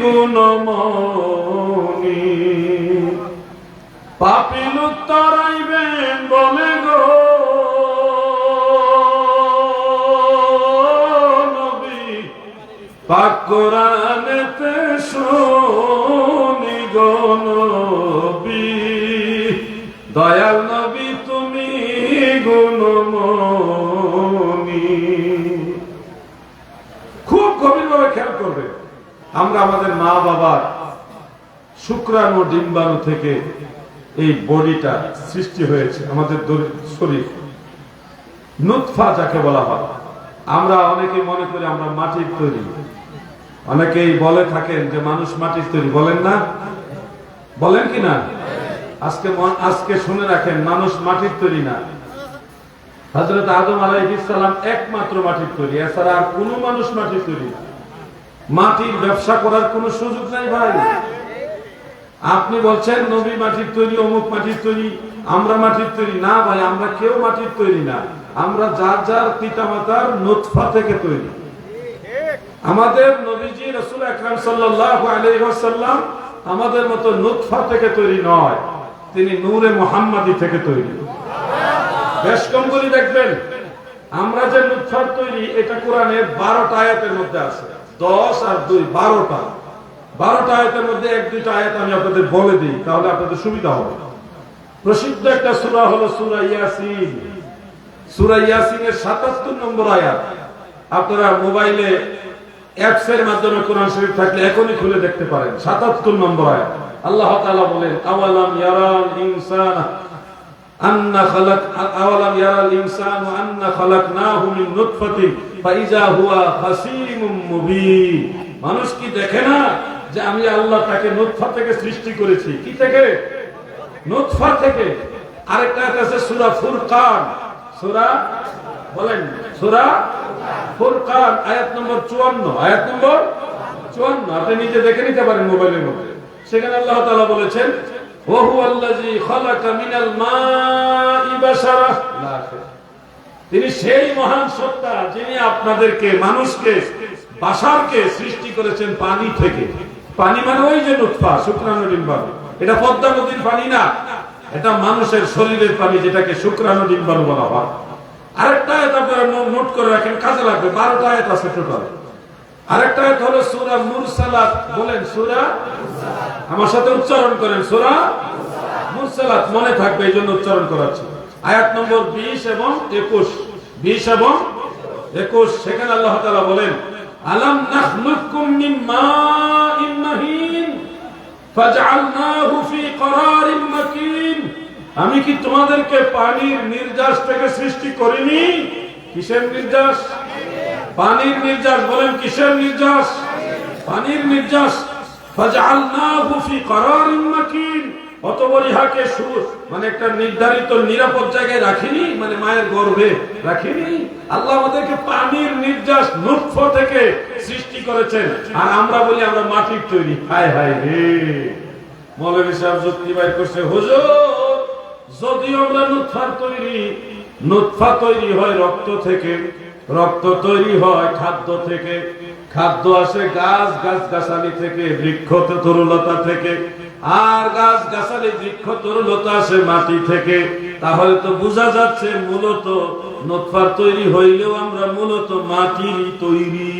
গুণমণি পাপিল উত্তরাইবেন বলে গো। নবী পাক কোরআনেতে শুনি গো নবী। দয়াল নবী তুমি গুণমণি খুব গভীরভাবে খেয়াল করবে। আমরা আমাদের মা বাবার শুক্রাণু ডিম্বাণু থেকে এই বডিটা সৃষ্টি হয়েছে, আমাদের দরি- শরীর। নুৎফা যাকে বলা হয়। আমরা অনেকে মনে করি আমরা মাটির তৈরি। অনেকেই বলে থাকেন যে মানুষ মাটির তৈরি। বলেন না? বলেন কি না? আজকে আজকে শুনে রাখেন, মানুষ মাটির তৈরি না। হজরত আদম আলাইহিসসালাম একমাত্র মাটির তৈরি। এছাড়া আর কোনো মানুষ মাটির তৈরি না। মাটির ব্যবসা করার কোনো সুযোগ নাই ভাই। আপনি বলছেন নবী মাটির তৈরি, অমুক মাটির তৈরি, আমরা মাটির তৈরি। না ভাই, আমরা কেউ মাটির তৈরি না। আমরা যার যার পিতা মাতার নোৎফা থেকে তৈরি। আমাদের নবীজি রসুল আকরাম আলাইহি আমাদের মতো নুতফা থেকে তৈরি নয়। তিনি নূরে মুহাম্মাদি থেকে তৈরি। বেশ কম করে দেখবেন। আমরা যে নুৎফার তৈরি, এটা কোরআনের বারোটা আয়াতের মধ্যে আছে। দশ আর দুই, বারোটা। বারোটা আয়াতের মধ্যে এক, দুইটা আয়াত আমি আপনাদের বলে দিই, তাহলে আপনাদের সুবিধা হবে। প্রসিদ্ধ একটা সূরা হলো সূরা ইয়াসিন। সূরা ইয়াসিনের 77 নম্বর আয়াত। আপনারা মোবাইলে অ্যাপস এর মাধ্যমে কোরআন শরীফ থাকলে এখনই খুলে দেখতে পারেন। 77 নম্বর আয়াত। আল্লাহ তাআলা বলেন, আওয়ালাম ইয়ারাল ইনসানা আন্না খালাক আওয়ালাম ইয়ারাল ইনসানু আন্না খালাকনাহু মিন মানুষ কি দেখে না যে আমি আল্লাহ তাকে নুতফা থেকে সৃষ্টি করেছি? কি থেকে? নুতফা থেকে। আরেকটা আছে, সূরা ফুরকান। সূরা? বলেন, সূরা? ফুরকান, আয়াত নম্বর 54 আয়াত নম্বর 54 আপনি নিজে দেখে নিতে পারেন মোবাইলের মধ্যে। সেখানে আল্লাহ তাআলা বলেছেন তিনি সেই মহান সত্তা যিনি আপনাদেরকে মানুষকে বাসারকে সৃষ্টি করেছেন পানি থেকে। পানি মানে ওই যে নুৎফা শুক্রাণু ডিম্বাণু। এটা পদ্মা নদীর পানি না। এটা মানুষের শরীরের পানি যেটাকে শুক্রাণু ডিম্বাণু বলা হয়। আরেকটা আপনারা নোট করে রাখেন কাজে লাগবে। বারোটা আয়াত আছে টোটাল। আরেকটা হলো সূরা মুরসালাত। বলেন, সূরা? আমার সাথে উচ্চারণ করেন, সূরা? মুরসালাত মনে থাকবে, এই জন্য উচ্চারণ করাচ্ছি। আয়াত নম্বর 20 এবং 21 20 এবং 21 সেখানে আল্লাহ তাআলা বলেন, আলাম নাখলুকুম মিন মাইন মাহিন, ফাজআলনাহু ফি মাকিন। আমি কি তোমাদেরকে পানির নির্যাস থেকে সৃষ্টি করিনি? কিসের নির্যাস? পানির নির্যাস বলেন কিসের নির্যাস? পানির নির্যাস। ইহাকে মানে একটা নির্ধারিত নিরাপদ জায়গায় রাখিনি মানে মায়ের গর্ভে রাখিনি। আল্লাহ আমাদেরকে পানির নির্যাস থেকে সৃষ্টি করেছেন। আর আমরা বলি আমরা মাটির তৈরি। হায় হায় রে। মৌলভী সাহেব করছে, হুজুর যদি আমরা নুৎফার তৈরি নুৎফা তৈরি হয় রক্ত থেকে রক্ত তৈরি হয় খাদ্য থেকে। খাদ্য আসে গাছ গাছ গাছালি থেকে, বৃক্ষ তরুলতা থেকে। আর গাছ গাছালি, বৃক্ষ তরুলতা আসে মাটি থেকে। তাহলে তো বোঝা যাচ্ছে মূলত নুৎফার তৈরি হইলেও আমরা মূলত মাটির তৈরি।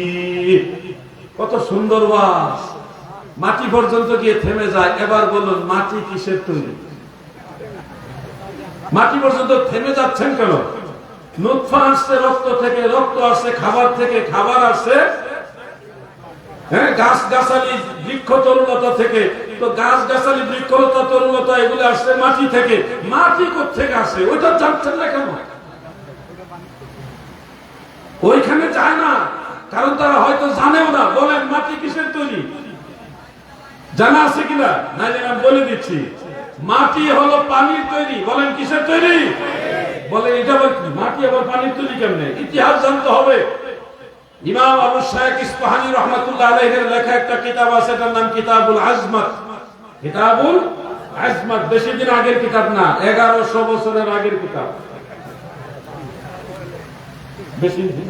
কত সুন্দর বাস মাটি পর্যন্ত গিয়ে থেমে যায়। এবার বলুন, মাটি কিসের তৈরি? মাটি পর্যন্ত থেমে যাচ্ছেন কেন? নুৎফা আসছে রক্ত থেকে রক্ত আসছে, খাবার থেকে খাবার আসছে। হ্যাঁ গাছ গাছালি বৃক্ষ তরুলতা থেকে। তো গাছ গাছালি তরুলতা এগুলো আসছে মাটি থেকে। মাটি থেকে আসে ওইটা জানছেন না কেন? ওইখানে যায় না। কারণ তারা হয়তো জানেও না। বলেন, মাটি কিসের তৈরি? জানা আছে কিনা? না জানা বলে দিচ্ছি। মাটি হলো পানির তৈরি। বলেন, কিসের তৈরি? বলে, এটা আবার কি? মাটি আবার পানির তৈরি কেমনে? ইতিহাস জানতে হবে। ইমাম আবু শাহেক ইস্পাহানি রহমাতুল্লাহ আলাইহির লেখা একটা কিতাব আছে, এটার নাম কিতাবুল আজমাত। কিতাবুল আজমাত, বেশি দিন আগের কিতাব না, এগারোশো বছরের আগের কিতাব। বেশি দিন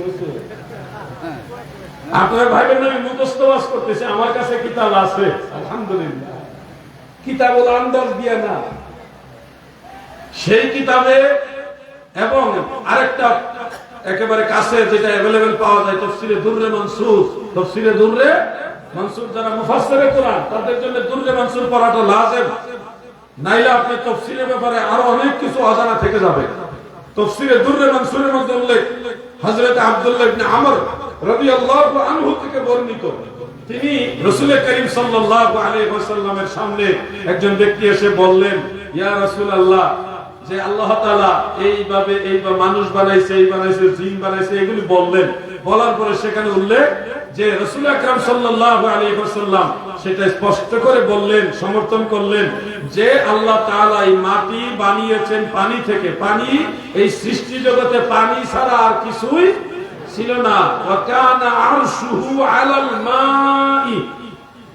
আপনারা ভাইবেন আমি মুখস্থ বাস করতেছি, আমার কাছে কিতাব আছে, আলহামদুলিল্লাহ। কিতাব হলো আন্দাজ দিয়া না। সেই কিতাবে এবং আরেকটা একেবারে কাছে যেটা অ্যাভেলেবেল পাওয়া যায় তফসিরে দুর্রে মনসুর। তফসিরে দুর্রে মনসুর যারা মুফাসসিরে কোরআন, তাদের জন্য দুর্রে মনসুর পড়াটা লাজেম। নাইলে আপনি ব্যাপারে আরও অনেক কিছু অজানা থেকে যাবে। দুর্রে মনসুরের মধ্যে উল্লেখ হযরত আব্দুল্লাহ ইবনে আমর রাদিয়াল্লাহু আনহু থেকে বর্ণিত। তিনি রাসূল করিম সাল্লাল্লাহু আলাইহি ওয়াসাল্লামের সামনে একজন ব্যক্তি এসে বললেন, ইয়া রাসূলুল্লাহ যে আল্লাহ এইভাবে এইভাবে মানুষ বানাইছে, এই বানাইছে, জিন বানাইছে, এগুলি বললেন। বলার পরে সেখানে উল্লেখ যে রাসূল আকরাম সাল্লাল্লাহু আলাইহি ওয়াসাল্লাম সেটা স্পষ্ট করে বললেন, সমর্থন করলেন যে আল্লাহ মাটি বানিয়েছেন পানি থেকে। পানি, এই সৃষ্টি জগতে পানি ছাড়া আর কিছুই ছিল না।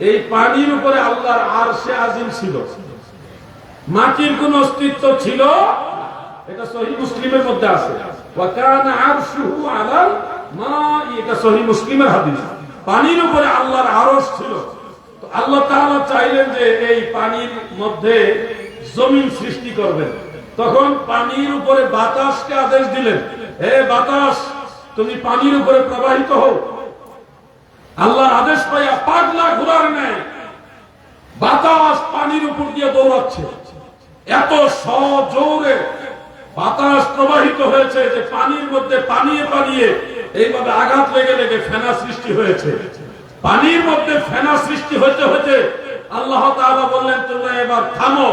এই পানির উপরে আল্লাহর আরশে আজিম ছিল। মাটির কোন অস্তিত্ব ছিল? এটা সহি মুসলিমের মধ্যে আছে। পানির উপরে আল্লাহর আরশ ছিল। আল্লাহ চাইলেন যে এই পানির মধ্যে জমিন সৃষ্টি করবেন। তখন পানির উপরে বাতাসকে আদেশ দিলেন, হে বাতাস, তুমি পানির উপরে প্রবাহিত হও। আল্লাহর আদেশ পাইয়া পাগলা ঘোরার নেয় বাতাস পানির উপর দিয়ে দৌড়াচ্ছে। এত সজোরে বাতাস প্রবাহিত হয়েছে যে পানির মধ্যে পানিয়ে পানিয়ে এইভাবে আঘাত লেগে লেগে ফেনা সৃষ্টি হয়েছে। পানির মধ্যে ফেনা সৃষ্টি হতে হতে আল্লাহ তাআলা বললেন, তোমরা এবার থামো।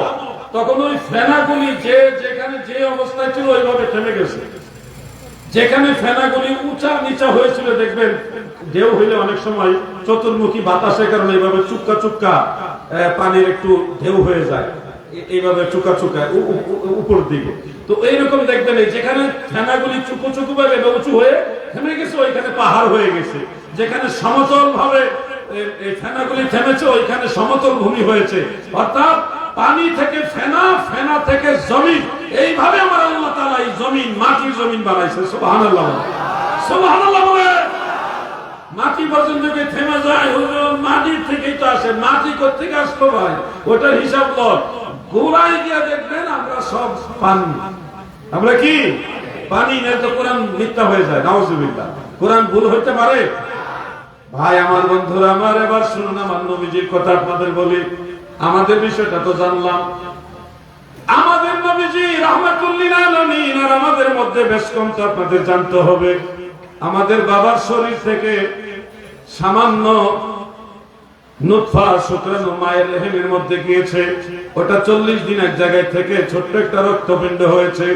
তখন ওই ফেনাগুলি যে যেখানে যে অবস্থায় ছিল ওইভাবে থেমে গেছে। যেখানে ফেনাগুলি উঁচা নিচা হয়েছিল, দেখবেন ঢেউ হইলে অনেক সময় চতুর্মুখী বাতাসের কারণে এইভাবে চুক্কা চুক্কা পানির একটু ঢেউ হয়ে যায়। এইভাবে চুকা চুকা উপর দিকে। তো এইরকম দেখবেন যেখানে ফেনাগুলি চুকু চুকু ভাবে উঁচু হয়ে থেমে গেছে, ওইখানে পাহাড় হয়ে গেছে। যেখানে সমতল ভাবে ফেনাগুলি থেমেছে, ওইখানে সমতল ভূমি হয়েছে। অর্থাৎ পানি থেকে ফেনা ফেনা থেকে জমিন। এইভাবে আমার আল্লাহ তাআলা এই জমিন, মাটির জমিন বানাইছে, সুবহানাল্লাহ বলে। সুবহানাল্লাহ বলে। মাটি পর্যন্ত থেমে যায় মাটির থেকেই তো আসে। মাটি কোথেকে আসলো ভাই? ওটার হিসাব লন গোড়ায় গিয়ে দেখবেন আমরা সব পানি। আমরা কি? পানি নেই তো কোরআন মিথ্যা হয়ে যায় কোরআন ভুল পারে? ভাই, আমার বন্ধুরা, আমার এবার শুনুন আমার নবীজির কথা আপনাদের বলি। আমাদের বিষয়টা তো জানলাম। আমাদের নবীজি রহমাতুল্লিল আলামিন, আর আমাদের মধ্যে বেশ কম তো আপনাদের জানতে হবে। আমাদের বাবার শরীর থেকে সামান্য নুৎফা শুক্রাণু মায়ের রেহেমের মধ্যে গিয়েছে। ওটা চল্লিশ দিন এক জায়গায় থেকে ছোট্ট একটা রক্তপিণ্ড হয়েছে।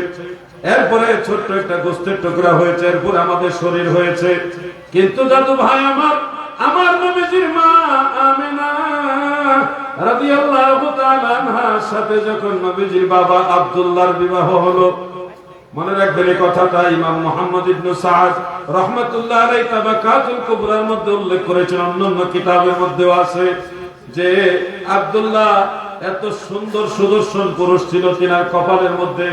এরপরে ছোট্ট একটা গোস্তের টুকরা হয়েছে, এরপরে আমাদের শরীর হয়েছে। কিন্তু দাদু ভাই, আমার আমার নবীজির মা আমেনা রাদিয়াল্লাহু তাআলা সাথে যখন নবীজির বাবা আব্দুল্লাহর বিবাহ হলো মনে রাখবেন এই কথাটা ইমাম মোহাম্মদ ইবনু সাদ রহমতুল্লাহ আলাই তাবাকাতুল কুবরার মধ্যে উল্লেখ করেছেন, অন্যান্য কিতাবের মধ্যেও আছে যে আব্দুল্লাহ এত সুন্দর সুদর্শন পুরুষ ছিল তিনার কপালের মধ্যে,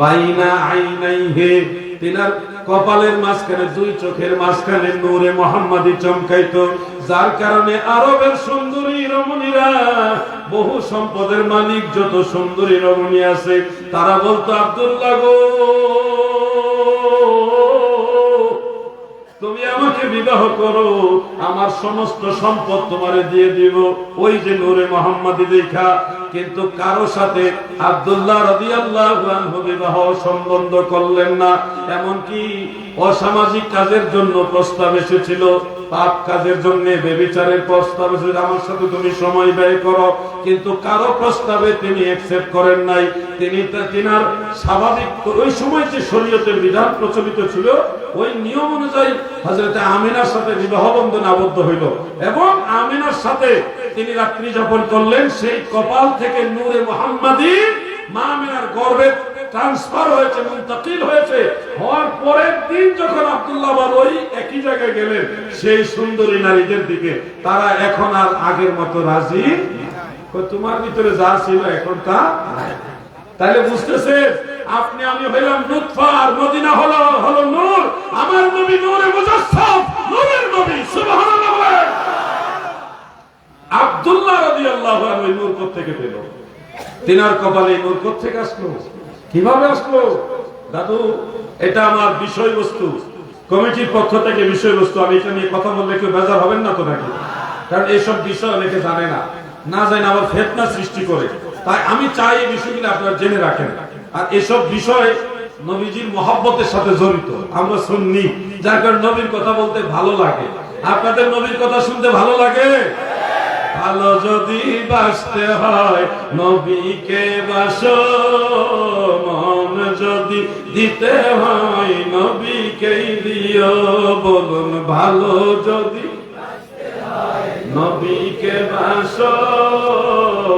বাইনা আইনাই হে তিনার কপালের মাঝখানে, দুই চোখের মাঝখানে নূরে মোহাম্মদী চমকাইত। যার কারণে আরবের সুন্দরী রমণীরা, বহু সম্পদের মালিক, যত সুন্দরী রমণী আছে, তারা বলতো, আব্দুল্লাহ গো তুমি আমাকে বিবাহ করো, আমার সমস্ত সম্পদ তোমারে দিয়ে দিব। ওই যে নূরে মোহাম্মদী দেখা কিন্তু কারও সাথে আব্দুল্লাহ রাদিয়াল্লাহু আনহু বিবাহ সম্বন্ধ করলেন না। এমনকি অসামাজিক কাজের জন্য প্রস্তাব এসেছিল। পাপ কাজের জন্য বেবিচারের প্রস্তাব এসেছিল আমার সাথে তুমি সময় ব্যয় করো, কিন্তু কারও প্রস্তাবে তিনি অ্যাকসেপ্ট করেন নাই। তিনি তিনার স্বাভাবিক ওই সময় যে শরীয়তের বিধান প্রচলিত ছিল, ওই নিয়ম অনুযায়ী হযরত আমিনার সাথে বিবাহ বন্ধন আবদ্ধ হইল। এবং আমিনার সাথে তিনি রাত্রি যাপন করলেন, সেই কপাল থেকে নূরে মোহাম্মদী মা আমিনার গর্ভে ট্রান্সফার হয়েছে, মুন্তাকিল হয়েছে, হওয়ার পরের দিন যখন আব্দুল্লাহ আবার ওই একই জায়গায় গেলেন, সেই সুন্দরী নারীদের দিকে, তারা এখন আর আগের মতো রাজি তোমার ভিতরে যা ছিল এখন তা তাহলে বুঝতেছে, আপনি, আমি হইলাম লুৎফা আর মদিনা হলো হলো নূর। আমার নবী নূরে মুজাসসাম, নূরের নবী, সুবহানাল্লাহ আব্দুল্লাহ রাদিয়াল্লাহু আনহু নূর থেকে পেল? তিনার কপালে নূর থেকে আসলো? কীভাবে আসলো? দাদু, এটা আমার বিষয়বস্তু। কমিটির পক্ষ থেকে বিষয়বস্তু। আমি এটা নিয়ে কথা বললে কেউ বেজার হবেন না তো নাকি? কারণ এইসব বিষয় অনেকে জানে না। না জানে আবার ফেতনা সৃষ্টি করে। তাই আমি চাই এই বিষয়গুলো আপনারা জেনে রাখেন। আর এসব বিষয় নবীজির মহব্বতের সাথে জড়িত। আমরা শুননি যার কারণে নবীর কথা বলতে ভালো লাগে। আপনাদের নবীর কথা শুনতে ভালো লাগে? ভালো যদি বাসতে হয়, নবীকে বাস। যদি দিতে হয় নবীকেই দিও বলুন, ভালো যদি নবীকে বাস,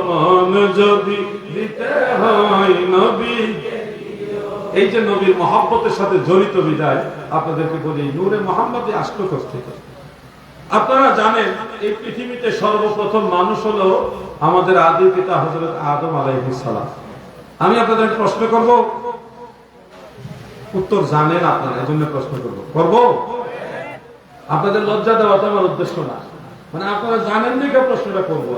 মন যদি দিতে হয় নবী। এই যে নবীর মহাব্বতের সাথে জড়িত বিদায়, আপনাদেরকে বলি নূরে মোহাম্মদে আসলো আপনারা জানেন, এই পৃথিবীতে সর্বপ্রথম মানুষ হলো আমাদের আদি পিতা হজরত আদম আলাইহিসসালাম আমি আপনাদের প্রশ্ন করব উত্তর জানেন আপনারা এই জন্য প্রশ্ন করব। করব? আপনাদের লজ্জা দেওয়া তো আমার উদ্দেশ্য না। মানে আপনারা জানেন দেখে প্রশ্নটা করব।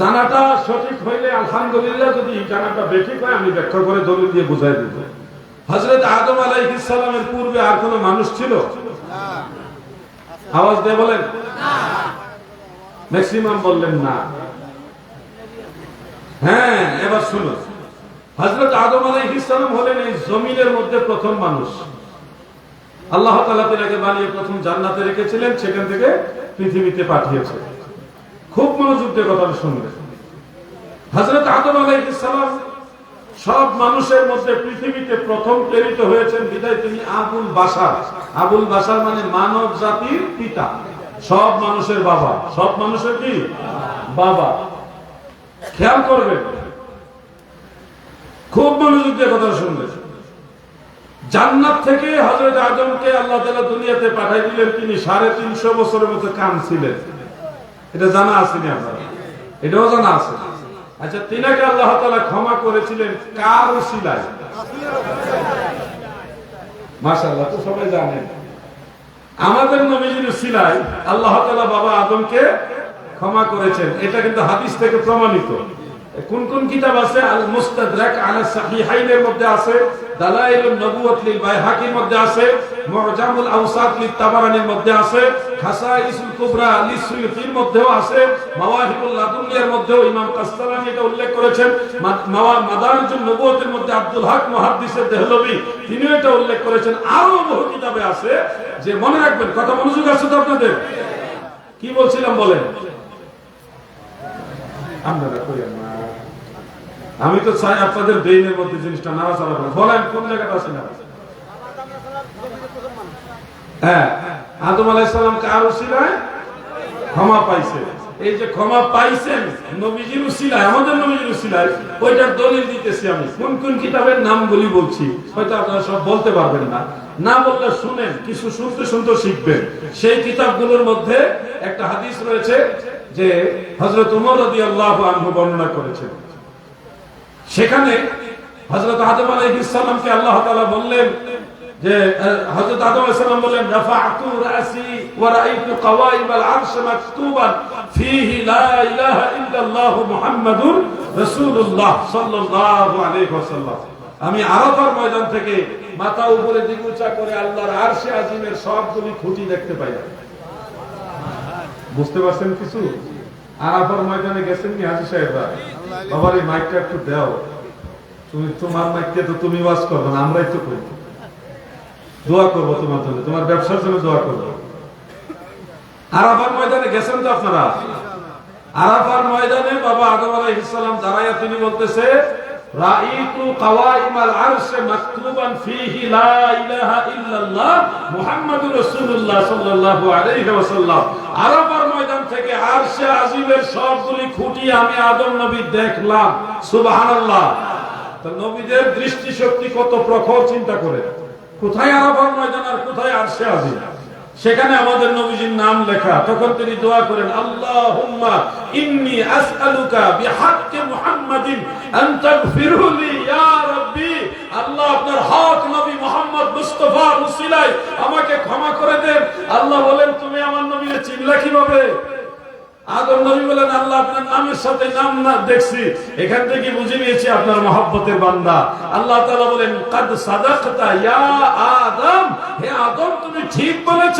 জানাটা সঠিক হইলে আলহামদুলিল্লাহ যদি জানাটা বেঠিক হয়, আমি ব্যাখ্যা করে দলিল দিয়ে বুঝাই দিব। হজরত আদম আলাইহিসসালামের পূর্বে আর কোনো মানুষ ছিল? আওয়াজ দিয়ে বলেন। ম্যাক্সিমাম বললেন না। হ্যাঁ এবার শুনো হজরত আদম আলাইহিসসালাম হলেন এই জমিনের মধ্যে প্রথম মানুষ। আল্লাহ তাআলা তিনাকে বানিয়ে প্রথম জান্নাতে রেখেছিলেন, সেখান থেকে পৃথিবীতে পাঠিয়েছে। খুব মনোযোগ দিয়ে কথাটা শুনবেন হজরত আদম আলাইহিসসালাম সব মানুষের মধ্যে পৃথিবীতে প্রথম প্রেরিত হয়েছেন। বিদায় তিনি আবুল বাসার আবুল বাসার মানে মানব জাতির পিতা। সব মানুষের বাবা। সব মানুষের কি? বাবা। খেয়াল করবেন খুব মনোযোগ দিয়ে কথা শুনবেন জান্নাত থেকে হজরত আজমকে আল্লাহ তালা দুনিয়াতে পাঠাই দিলেন, তিনি সাড়ে তিনশো বছরের মতো কাম ছিলেন এটা জানা আসেনি আপনারা? এটাও জানা আছে। আচ্ছা তিনাকে আল্লাহ তালা ক্ষমা করেছিলেন কার শিলায় মাসাল্লাহ তো সবাই জানেন। আমাদের নবীজির শিলায় আল্লাহ তালা বাবা আদমকে ক্ষমা করেছেন। এটা কিন্তু হাদিস থেকে প্রমাণিত। কোন কোন কিতাব আছে? আল মুস্তাদরাক আলা সাহিহাইনের মধ্যে আছে, দালাইলুন নবুওয়াত লিল বাইহাকির মধ্যে আছে মুআজামুল আওসাত লিত তাবারানির মধ্যে আছে, খাসাইসুল কুবরা লিসুয়ুতির মধ্যেও আছে, মাওয়াহিবুল লাদুনিয়ার মধ্যেও ইমাম কাসতালানি এটা উল্লেখ করেছেন মাদারিজুন নবুওয়াতের মধ্যে আব্দুল হক মুহাদ্দিসের দেহলভী তিনিও এটা উল্লেখ করেছেন। আরও বহু কিতাবে আছে যে মনে রাখবেন, কথা মনোযোগ আছে তো আপনাদের? কি বলছিলাম বলেন? আপনারা কইেন না আমি তো চাই আপনাদের ব্রেইনের মধ্যে জিনিসটা নাড়াচাড়া করে বলেন, কোন জায়গাটা আছে না? হ্যাঁ আদম আলাইসালাম কার উসিলায় ক্ষমা পাইছে। এই যে ক্ষমা পাইছেন নবীজির উসিলায় আমাদের নবীজির উসিলায় ওইটার দলিল দিতেছি আমি। কোন কোন কিতাবের নামগুলি বলছি, হয়তো আপনারা সব বলতে পারবেন না। না বললে শুনেন, কিছু শুনতে শুনতে শিখবেন। সেই কিতাবগুলোর মধ্যে একটা হাদিস রয়েছে যে হজরত উমর রাদিয়াল্লাহু আনহু বর্ণনা করেছেন। সেখানে হজরত আদম আলাইহিসসালামকে আল্লাহ বললেন যে হযরত আদম আলাইহিস সালাম বলেন রাফা'তু রাসি আরশ মাকতুবান ফীহি লা ইলাহা ইল্লাল্লাহ মুহাম্মাদুর রাসূলুল্লাহ সাল্লাল্লাহু আলাইহি ওয়াসাল্লাম। আমি আরাফার ময়দান থেকে মাথা উপরে দিকে উঁচা করে আল্লাহর আরশে আজিমের সবগুলি খুঁটি দেখতে পাইলাম। বুঝতে পারছেন কিছু? আরাফার ময়দানে গেছেন কি হাজি সাহেবরা? বাবার এই মাইকটা একটু দাও। তুমি তোমার মাইককে তো তুমি ওয়াজ করবে না, আমরাই তো করি। দোয়া করব তোমার জন্য, তোমার ব্যবসার জন্য দোয়া করব। আরাফার ময়দানে গেছেন তো আপনারা? আরাফার ময়দানে বাবা আদম আলাইহিস সালাম দাঁড়াইয়া তিনি বলতেছে, রাইতু কাওয়াইমাল আরশে মাকতুবান ফীহি লা ইলাহা ইল্লাল্লাহ মুহাম্মাদুর রাসূলুল্লাহ সাল্লাল্লাহু আলাইহি ওয়াসাল্লাম। আরাফার থেকে আরশে আজিমের সবগুলি খুঁটি আমি আদম নবী দেখলাম। সুবহানাল্লাহ। তো নবীদের দৃষ্টিশক্তি কত প্রখর, চিন্তা করে কোথায় আরাফার ময়দান আর কোথায় আরশে আজিম সেখানে আমাদের নবীজির নাম লেখা। তখন তিনি দোয়া করেন, আল্লাহুম্মা ইন্নী আসআলুকা বিহাক্কি মুহাম্মাদিন আন তাগফিরহু লি, ইয়া রাব্বি। আল্লাহ আপনার হক নবী মুহাম্মদ মুস্তাফা উসিলায় আমাকে ক্ষমা করে দেন। আল্লাহ বলেন, তুমি আমার নবীকে চিনলা কীভাবে? আদম নবী বলেন, আল্লাহ আপনার নামের সাথে নাম না দেখছি। এখান থেকে বুঝে নিয়েছি আপনার মহব্বতের বান্দা। আল্লাহ বলেন, কাদ সাদাকতা ইয়া আদম। হে আদম, তুমি ঠিক বলেছ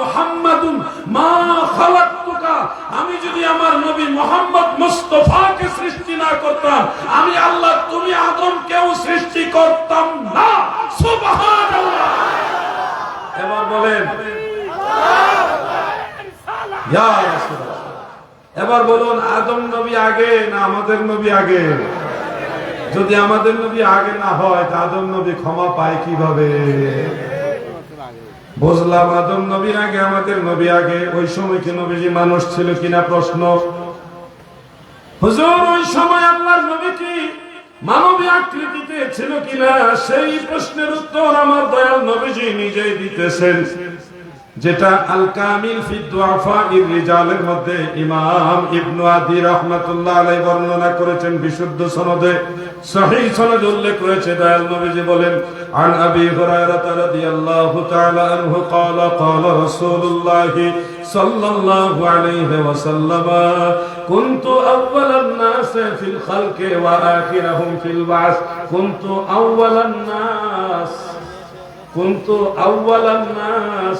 মুহাম্মাদুন মা খালাকতুকা। আমি যদি আমার নবী মোহাম্মদ মুস্তাফাকে সৃষ্টি না করতাম, আমি আল্লাহ, তুমি আদম কেউ সৃষ্টি করতাম না। সুবহানাল্লাহ। এবার বলেন। এবার বলুন, আদম নবী আগে না আমাদের নবী আগে? যদি আমাদের নবী আগে না হয়, তা আদম নবী ক্ষমা পায় কীভাবে? বুঝলাম, আদম নবী আগে, আমাদের নবী আগে। ওই সময় কি নবীজি মানুষ ছিল কিনা প্রশ্ন? হুজুর, ওই সময় আল্লাহর নবী কি মানবী আকৃতিতে ছিল কিনা? সেই প্রশ্নের উত্তর আমার দয়াল নবীজি নিজেই দিতেছেন। যেটা আল কামিল ফি দুআফা ইর রিজালের মধ্যে ইমাম ইবনু আদি রাহমাতুল্লাহ আলাইহি বর্ণনা করেছেন বিশুদ্ধ সনদে সহিহ সনদে উল্লেখ করেছে দয়াল নবীজি বলেন আন আবি হুরায়রা রাদিয়াল্লাহু তাআলা আনহু قال قال رسول الله صلى الله عليه وسلم كنت اول الناس في الخلق واخرهم في البعث كنت اول الناس كنت أول الناس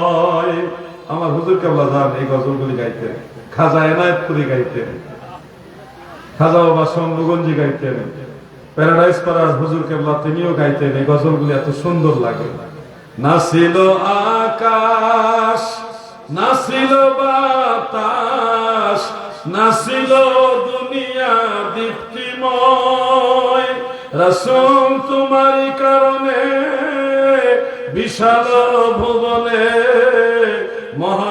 হুজুর কেবলা জান এই গজলগুলি গাইতেন। খাজা এনায়েতপুরি গাইতেন। খাজা বাবা সঙ্গগঞ্জি গাইতেন। প্যারাডাইস পাড়ার হুজুর কেবলা তিনিও গাইতেন। এই গজলগুলি এত সুন্দর লাগে। নাছিল আকাশ নাছিল বাতাস নাছিল দুনিয়া দীপ্তিময়। রসুম তোমারই কারণে বিশাল ভুবনে মহান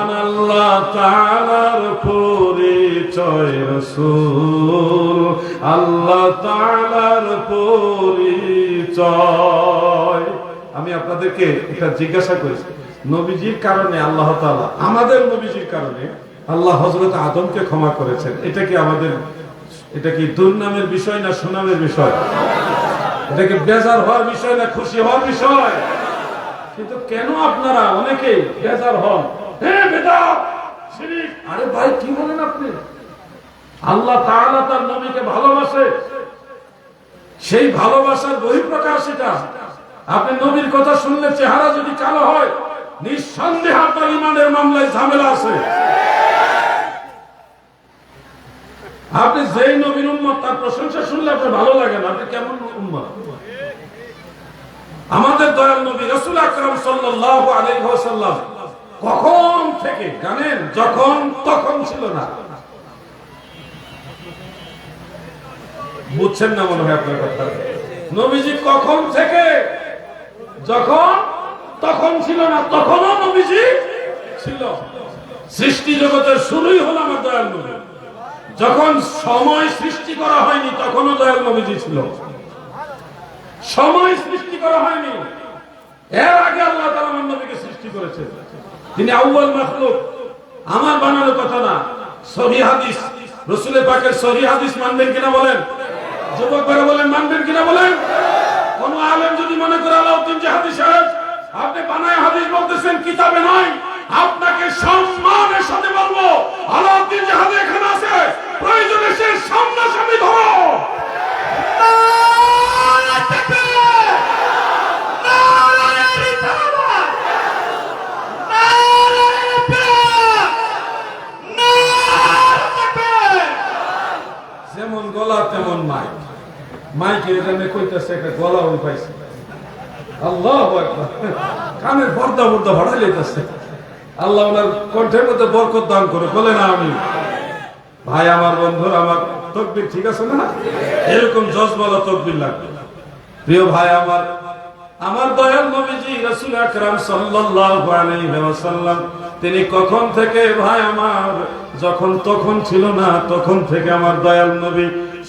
আল্লাহ তাআলার পরিচয় রসুল। আল্লাহ তাআলার পরিচয়। আমি আপনাদেরকে এটা জিজ্ঞাসা করেছি, নবীজির কারণে আল্লাহ তাআলা, আমাদের নবীজির কারণে আল্লাহ হযরত আদমকে ক্ষমা করেছেন। এটা কি আমাদের, এটা কি দুর্নামের বিষয় না সুনামের বিষয়? এটা কি বেজার হওয়ার বিষয় না খুশি হওয়ার বিষয়? কিন্তু কেন আপনারা অনেকেই বেজার হন? আরে ভাই কি বলেন আপনি? আল্লাহ তাআলা তার নবীকে ভালোবাসে। সেই ভালোবাসার বহিঃপ্রকাশ এটা। আপনি নবীর কথা শুনলে চেহারা যদি কালো হয় নিঃসন্দেহে আপনার ইমানের মামলায় ঝামেলা আছে। আপনি যেই নবীর উম্মত তার প্রশংসা শুনলে আপনার ভালো লাগে না। আপনি কেমন উম্মত? আমাদের দয়াল নবী রসুল আকরাম সাল্লাল্লাহু আলাইহি ওয়াসাল্লাম কখন থেকে জানেন? যখন, তখন ছিল না। বুঝছেন না মনে হয় আপনার কথা? নবীজি কখন থেকে? যখন, তখন ছিল না, তখনও নবীজি ছিল। সৃষ্টি জগতের শুরুই হলো আমার দয়াল নবী। যখন সময় সৃষ্টি করা হয়নি, তখনও দয়াল নবীজি ছিল। সময় সৃষ্টি করা হয়নি, এর আগে আল্লাহ তাআলা আমার নবীকে সৃষ্টি করেছে তিনি আউয়াল মাখলুক। আমার বানানো কথা না সহি হাদিস। রসুলের পাকের সহি হাদিস মানবেন কিনা বলেন? যুবক যুবকরা বলেন, মানবেন কিনা বলেন? কোন আলেম যদি মনে করে, আলাউদ্দিন জাহাদি সাহেব, আপনি বানায় হাদিস বলতেছেন, কিতাবে নয় আপনাকে সম্মানের সাথে বলব, আলাউদ্দিন জাহাদি এখানে আছে। প্রয়োজনে সে সামনাসামনি ধরো। গলা তেমন মাইক। মাইকের এখানে কইতেছে, একটা গলা ওই পাইছে। আল্লাহ কানের পর্দা পর্দা ভাড়াই লেতেছে আল্লাহ ওনার কণ্ঠের মধ্যে বরকত দান করে বলে না আমি ভাই, আমার বন্ধুর, আমার তকবির ঠিক আছে না? এরকম জজবালা তকবির লাগবে। প্রিয় ভাই, আমার আমার দয়াল নবীজি রাসূল আকরাম সাল্লাল্লাহু আলাইহি ওয়াসাল্লাম, তিনি কখন থেকে, ভাই, আমার যখন তখন ছিল না, তখন থেকে আমার দয়াল নবী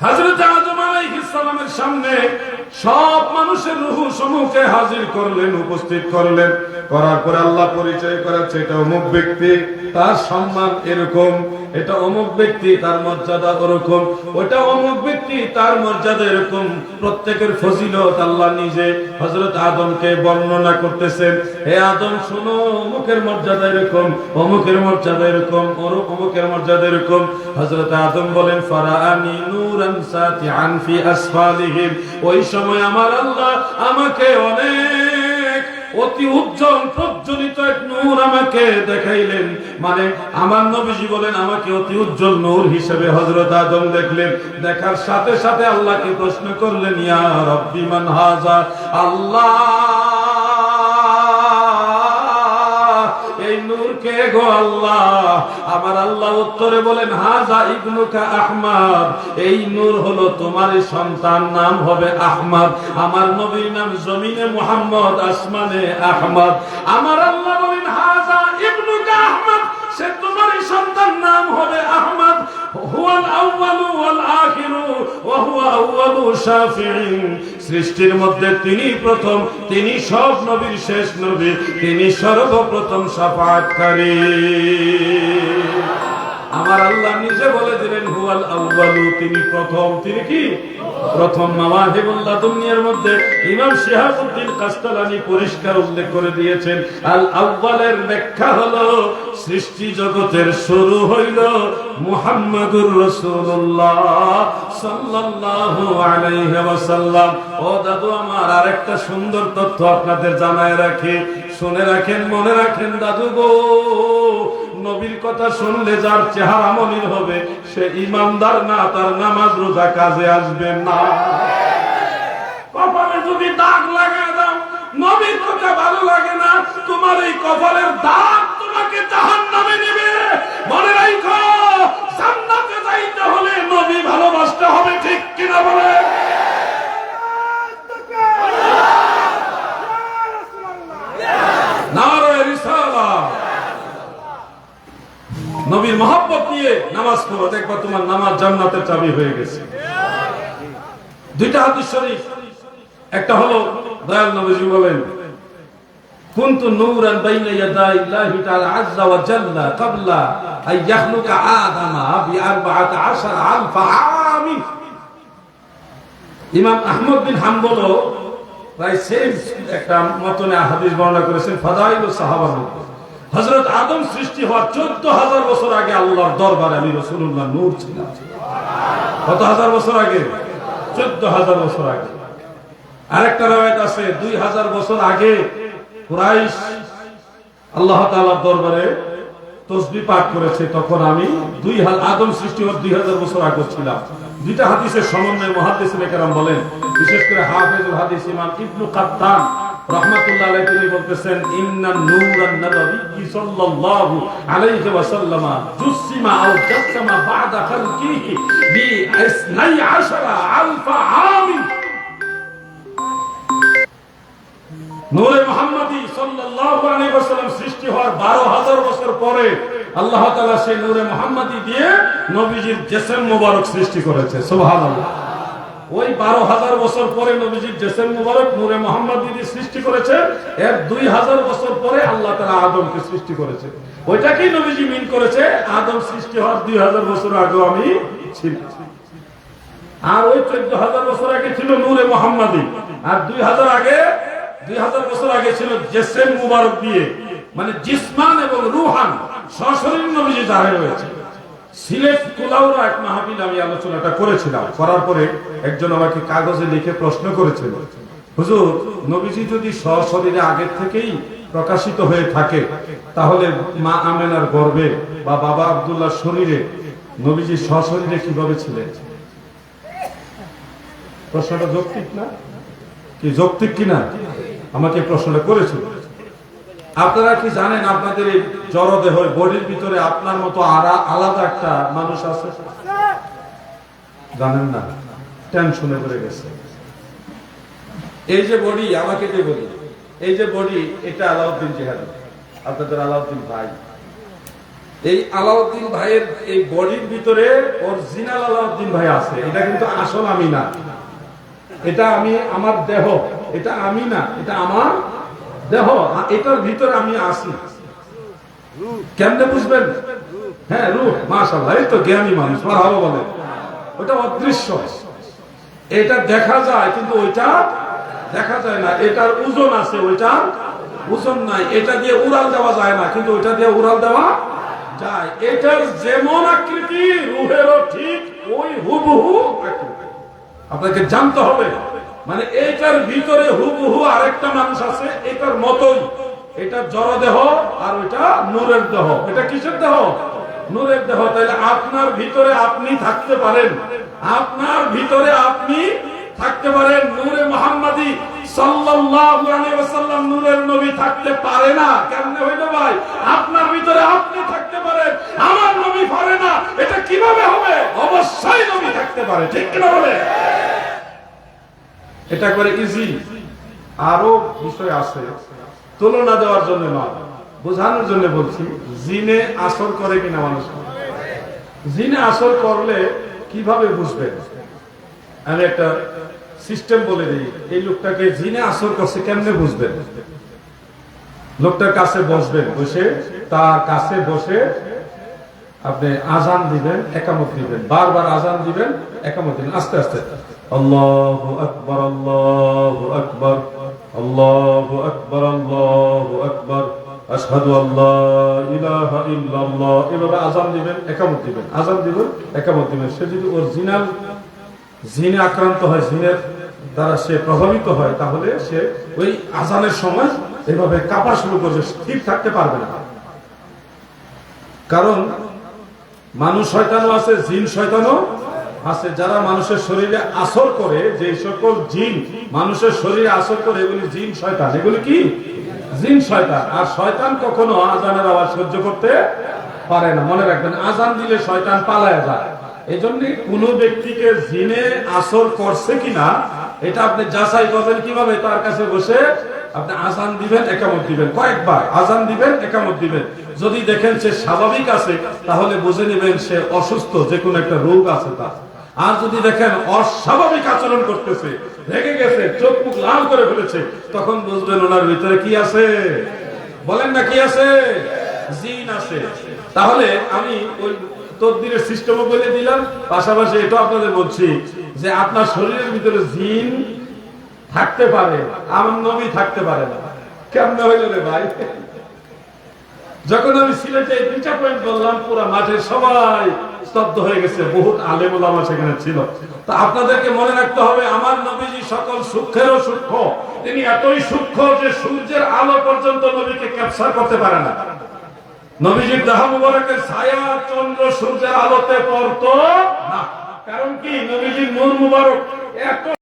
আজম আদম ইসলামের সামনে সব মানুষের রুহ সমূহকে হাজির করলেন, উপস্থিত করলেন। করার পরে আল্লাহ পরিচয় করাচ্ছে এটা অমুক ব্যক্তি। তার সম্মান এরকম। এটা অমুক ব্যক্তি তার মর্যাদা ওরকম ওটা অমুক ব্যক্তি তার মর্যাদা এরকম। প্রত্যেকের ফজিলত আল্লাহ নিজে হযরত আদমকে বর্ণনা করতেছেন। হে আদম, শোনো, অমুকের মর্যাদা এরকম, অমুকের মর্যাদা এরকম অমুকের মর্যাদা এরকম। হযরত আদম বলেন, ফারাআনি নূরান সাতিআন ফি আসফালিহিম। ওই সময় আমার আল্লাহ আমাকে অনেক অতি উজ্জ্বল প্রজ্বলিত এক নূর আমাকে দেখাইলেন। মানে আমার নবীজি বলেন, আমাকে অতি উজ্জ্বল নূর হিসেবে হযরত আদম দেখলেন। দেখার সাথে সাথে আল্লাহকে প্রশ্ন করলেন, ইয়া রব্বি মান হাজা? আল্লাহ গো আল্লাহ, আমার আল্লাহ উত্তরে বলেন, হাজা ইবনুকা আহমদ। এই নূর হলো তোমার সন্তান, নাম হবে আহমদ। আমার নবীর নাম জমিনে মুহাম্মদ, আসমানে আহমদ। আমার আল্লাহ বলেন সে তোমার সন্তান নাম হবে আহমদ। হুয়াল আউয়ালু ওয়াল আখিরু ওয়া হুয়া আউয়ালু শাফিঈন সৃষ্টির মধ্যে তিনি প্রথম তিনি সব নবীর শেষ নবী তিনি সর্বপ্রথম শাফাআতকারী আমার আল্লাহ নিজে বলে দিলেন, হুয়াল আউয়ালু, তিনি প্রথম, তিনি কি? প্রথম মাওয়াহিবুল্লাহ দুনিয়ার মধ্যে ইমাম শিহাবুদ্দিন কাস্তালানি পরিষ্কার উল্লেখ করে দিয়েছেন, আল আউয়ালের ব্যাখ্যা হলো, সৃষ্টি জগতের শুরু হইল মুহাম্মাদুর রাসূলুল্লাহ সাল্লাল্লাহু আলাইহি ওয়াসাল্লাম। ও দাদু আমার, আরেকটা সুন্দর তথ্য আপনাদের জানায় রাখি। শুনে রাখেন, মনে রাখেন, দাদু গো নবীর কথা শুনলে যার চেহারা মলিন হবে, সে ইমানদার না, তার নামাজ রোজা কাজে আসবে না। কপালে যদি দাগ লাগায় দাও, নবীর কথা ভালো লাগে না, তোমার এই কপালের দাগ তোমাকে জাহান নামে নেবে। মনে রাখো জান্নাতে যাইতে হলে নবী ভালোবাসতে হবে ঠিক কিনা বলে? নবীর মহব্বত নিয়ে নামাজ পড়ো দেখবা তোমার নামাজ জান্নাতের চাবি হয়ে গেছে দুইটা হাদিস শরীফ একটা হলো দয়াল নবীজি বলেন كنت نورا بين يدي الله تعالى عز وجل قبل أن يخلق آدم بأربعة عشر ألف عام ইমাম আহমদ বিন হাম্বল প্রায় সেম একটা মতনে হাদিস বর্ণনা করেছেন ফাদাইল ও সাহাবার মধ্যে হজরত আদম সৃষ্টি হওয়ার চোদ্দ হাজার বছর আগে আল্লাহর দরবারে আমি রসুল্লাহ নূর ছিলাম। কত হাজার বছর আগে? চোদ্দ হাজার বছর আগে। আরেকটা রায়ত আছে দুই হাজার বছর আগে কুরাইশ আল্লাহ তাআলার দরবারে তসবি পাঠ করেছে, তখন আমি দুই হাজার আদম সৃষ্টি হওয়ার দুই হাজার বছর আগে ছিলাম। দুইটা হাদিসের সমন্বয় মহাদিস বলেন, বিশেষ করে হাফেজুল হাদিস ইমাম ইবনু কাত্তান রহমাতুল্লাহ আলাইহি তিনি বলতেছেন ইন্নান নূরান নবী সাল্লাল্লাহু আলাইহি ওয়াসাল্লাম জুসিমা আও জাসসামা বাদা খালকিহি বি 12 আলফা আমিন। নূরে মুহাম্মদী সাল্লাল্লাহু আলাইহি ওয়াসাল্লাম সৃষ্টি হওয়ার 12000 বছর পরে আল্লাহ সেই নূরে মুহাম্মদী দিয়ে নবীজির জিসম মোবারক সৃষ্টি করেছে। সুবহানাল্লাহ। ওই 12000 বছর পরে নবীজির জিসম মোবারক নূরে মুহাম্মদী দিয়ে সৃষ্টি করেছে এর 2000 বছর পরে আল্লাহ তাআলা আদমকে সৃষ্টি করেছে ওইটাকেই নবীজি মিন করেছে, আদম সৃষ্টি হওয়ার 2000 বছর আগে আমি ছিলাম। আর ওই 14000 বছর আগে ছিল নূরে মোহাম্মদী আর 2000 আগে, দুই হাজার বছর আগে ছিল জেসেম মুবারক দিয়ে। মানে জিসমান এবং রুহান সশরীর নবীজি জাহের হয়েছে। সিলেট কুলাউরা এক মাহফিল আমি আলোচনাটা করেছিলাম। করার পরে একজন আমাকে কাগজে লিখে প্রশ্ন করেছিল, হুজুর, নবীজি যদি সশরীরে আগের থেকেই প্রকাশিত হয়ে থাকে, তাহলে মা আমেনার গর্বে বা বাবা আব্দুল্লাহ শরীরে নবীজি সশরীরে কীভাবে ছিলেন? প্রশ্নটা যৌক্তিক না? কি যৌক্তিক কিনা? আমাকে প্রশ্নটা করেছিল। আপনারা কি জানেন আপনাদের এই জড়দেহ বডির ভিতরে আপনার মতো আলাদা একটা মানুষ আছে? জানেন না? টেনশনে পড়ে গেছে। এই যে বডি, আমাকে যে বলি, এই যে বডি, এটা আলাউদ্দিন জিহাদি, আপনাদের আলাউদ্দিন ভাই। এই আলাউদ্দিন ভাইয়ের এই বডির ভিতরে অরিজিনাল আলাউদ্দিন ভাই আছে। এটা কিন্তু আসল আমি না। এটা আমি, আমার দেহ। এটা আমি না, এটা আমার দেহ এটার ভিতরে আমি আসি। কেমনে বুঝবেন? হ্যাঁ রূপ মাশাল্লাহ এই তো জ্ঞানী মানুষ ভালো বলে। ওটা অদৃশ্য। এটা দেখা যায়, কিন্তু ওইটা দেখা যায় না। এটার ওজন আছে, ওইটা ওজন নাই। এটা দিয়ে উড়াল দেওয়া যায় না, কিন্তু ওইটা দিয়ে উড়াল দেওয়া যায়। এটার যেমন আকৃতি, রুহেরও ঠিক ওই হুবহু আপনাকে জানতে হবে মানে এইটার ভিতরে হুবহু আরেকটা মানুষ আছে, এটার মতোই। এটা জড় দেহ আর ওইটা নূরের দেহ। এটা কিসের দেহ? নূরের দেহ। তাহলে আপনার ভিতরে আপনি থাকতে পারেন। আপনার ভিতরে আপনি থাকতে পারেন। নূরে মোহাম্মদী না। আমার নবী পারে না। এটা কীভাবে হবে? অবশ্যই নবী থাকতে পারে। ঠিক কিনা বলে? এটা করে ইজি আরও বিষয় আছে। তুলনা দেওয়ার জন্য নয়, বোঝানোর জন্য বলছি, জিনে আসর করে কিনা মানুষ? জিনে আসর করলে কীভাবে বুঝবেন? আমি একটা সিস্টেম বলে দিই, এই লোকটাকে জিনে আসর করছে কেমনে বুঝবেন? লোকটার কাছে বসবেন, বসে, তার কাছে বসে আপনি আজান দিবেন, একামত দিবেন। বারবার আজান দিবেন, একামত দিবেন, আস্তে আস্তে। আল্লাহ আকবর আল্লাহ আকবর আল্লাহ আকবর আল্লাহ আকবর। আশহাদু আল্লাহ ইলাহা ইল্লাল্লাহ। এভাবে আজান দিবেন, একামত দিবেন। আজান দিবেন, একামত দিবেন। সে যদি অরিজিনাল জিনে আক্রান্ত হয়, জিনের দ্বারা সে প্রভাবিত হয়, তাহলে সে ওই আজানের সময় এভাবে কাঁপা শুরু করবে স্থির থাকতে পারবে না। কারণ মানুষ শয়তানও আছে, জিন শয়তানও আছে। যারা মানুষের শরীরে আসর করে যে সকল জিন মানুষের শরীরে আসর করে, এগুলি জিন, শয়তান। এগুলি কি? জিন, শয়তান। আর শয়তান কখনো আজানের আওয়াজ সহ্য করতে পারে না। মনে রাখবেন, আজান দিলে শয়তান পালায় যায়। এই জন্য কোন ব্যক্তিকে জিনে আসর করছে কিনা, এটা আপনি যাচাই করবেন কীভাবে তার কাছে বসে আপনি আজান দিবেন, একামত দিবেন। কয়েকবার আজান দিবেন, একামত দিবেন। যদি দেখেন সে স্বাভাবিক আছে, তাহলে বুঝে নেবেন সে অসুস্থ, যে কোনো একটা রোগ আছে তার। আর যদি দেখেন অস্বাভাবিক আচরণ করতেছে, রেগে গেছে, চোখ মুখ লাল করে ফেলেছে, তখন বুঝবেন ওনার ভিতরে কি আছে। বলেন না কি আছে? জিন আছে। তাহলে আমি ওই তদ্দিনের সিস্টেমও বলে দিলাম। পাশাপাশি এটা আপনাদের বলছি যে আপনার শরীরের ভিতরে জিন থাকতে পারে, আমার নবী থাকতে পারে না। কেমনে হইল রে ভাই? যখন আমি সিলেটে দুইটা পয়েন্ট বললাম, পুরো মাঠের সবাই স্তব্ধ হয়ে গেছে, বহুত আলেম ওলামা সেখানে ছিল। তা আপনাদেরকে মনে রাখতে হবে, আমার নবীজি সকল সূক্ষ্মেরও সূক্ষ্ম। তিনি এতই সূক্ষ্ম যে সূর্যের আলো পর্যন্ত নবীকে ক্যাপচার করতে পারে না। নবীজির দেহ মুবারকের ছায়া চন্দ্র সূর্যের আলোতে পড়তো না। কারণ কি? নবীজির নূর মুবারক এত